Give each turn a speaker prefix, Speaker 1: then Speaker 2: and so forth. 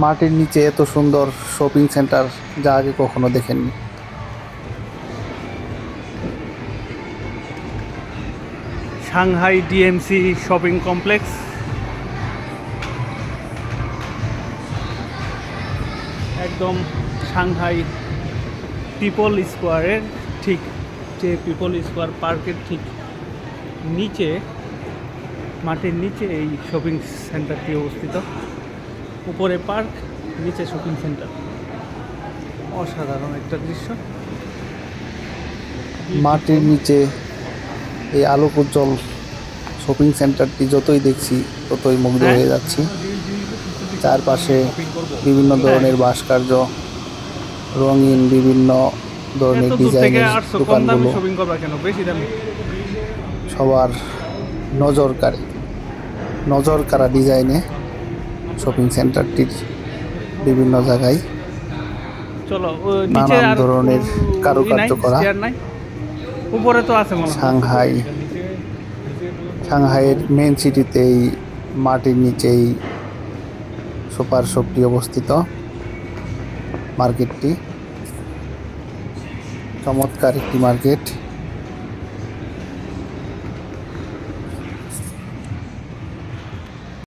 Speaker 1: মাটির নিচে এত সুন্দর শপিং সেন্টার যা আগে কখনো দেখেননি।
Speaker 2: সাংহাই ডিএমসি শপিং কমপ্লেক্স একদম সাংহাই পিপল স্কোয়ারের ঠিক যে পিপল স্কোয়ার পার্কের ঠিক নিচে, মাটির নিচে এই শপিং সেন্টারটি অবস্থিত। উপরে পার্ক নিচে শপিং সেন্টার অসাধারণ একটা দৃশ্য।
Speaker 1: মাটির নিচে এই আলোক উজ্জ্বল শপিং সেন্টারটি যতই দেখছি ততই মুগ্ধ হয়ে যাচ্ছি। চারপাশে বিভিন্ন ধরনের ভাস্কর্য রঙিন বিভিন্ন ধরনের ডিজাইনের দোকানগুলো
Speaker 2: শপিং করবা কেন? বেশি দামে।
Speaker 1: সবার নজর কাড়ে নজর কাড়া ডিজাইনে শপিং সেন্টারটির বিভিন্ন জায়গায় নানান ধরনের কারুকার্য করা।
Speaker 2: উপরে তো আছে
Speaker 1: সাংহাই। সাংহাইয়ের মেন সিটিতেই মাটির নিচেই সুপার শপটি অবস্থিত মার্কেটটি। চমৎকার একটি মার্কেট।